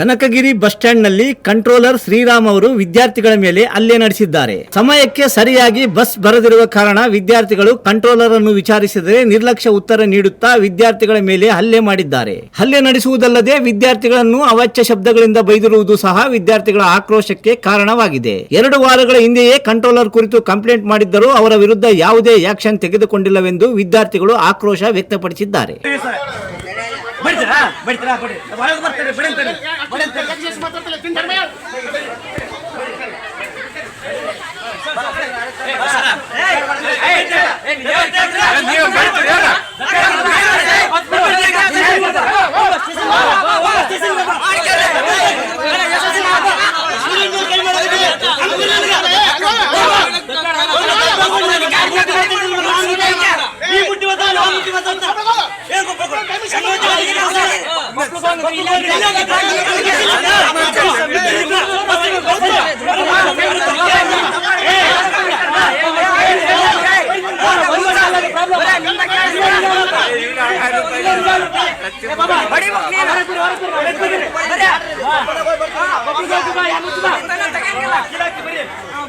Kanakagiri bus ಸ್ಟ್ಯಾಂಡ್ನಲ್ಲಿ controller Shriram ಅವರು ವಿದ್ಯಾರ್ಥಿಗಳ ಮೇಲೆ ಹಲ್ಲೆ ನಡೆಸಿದ್ದಾರೆ. ಸಮಯಕ್ಕೆ ಸರಿಯಾಗಿ ಬಸ್ ಬರದಿರುವ ಕಾರಣ ವಿದ್ಯಾರ್ಥಿಗಳು ಕಂಟ್ರೋಲರ್ ಅನ್ನು ವಿಚಾರಿಸಿದರೆ ನಿರ್ಲಕ್ಷ್ಯ ಉತ್ತರ ನೀಡುತ್ತಾ ವಿದ್ಯಾರ್ಥಿಗಳ ಮೇಲೆ ಹಲ್ಲೆ ಮಾಡಿದ್ದಾರೆ. ಹಲ್ಲೆ ನಡೆಸುವುದಲ್ಲದೆ ವಿದ್ಯಾರ್ಥಿಗಳನ್ನು ಅವಾಚ್ಯ ಶಬ್ದಗಳಿಂದ ಬೈದಿರುವುದು ಸಹ ವಿದ್ಯಾರ್ಥಿಗಳ ಆಕ್ರೋಶಕ್ಕೆ ಕಾರಣವಾಗಿದೆ. ಎರಡು ವಾರಗಳ ಹಿಂದೆಯೇ ಕಂಟ್ರೋಲರ್ ಕುರಿತು ಕಂಪ್ಲೇಂಟ್ ಮಾಡಿದ್ದರೂ ಅವರ ವಿರುದ್ಧ ಯಾವುದೇ ಆಕ್ಷನ್ ತೆಗೆದುಕೊಂಡಿಲ್ಲವೆಂದು ವಿದ್ಯಾರ್ಥಿಗಳು ಆಕ್ರೋಶ ವ್ಯಕ್ತಪಡಿಸಿದ್ದಾರೆ. ಬಡಿತೀರಾ ಬಡಿತೀರಾ ಬಡಿ ಒಳಗೆ ಬರ್ತಾರೆ ಬಡಿ ಅಂತಾರೆ ಬಡಿ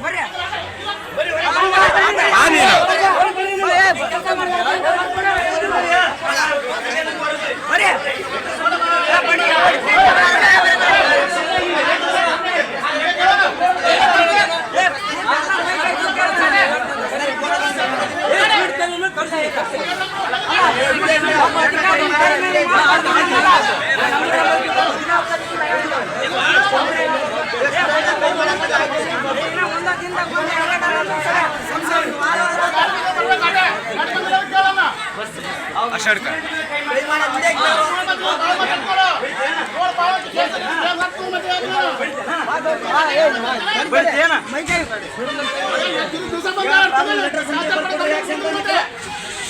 ಬರ್ರಿ ಅಂತಾರೆ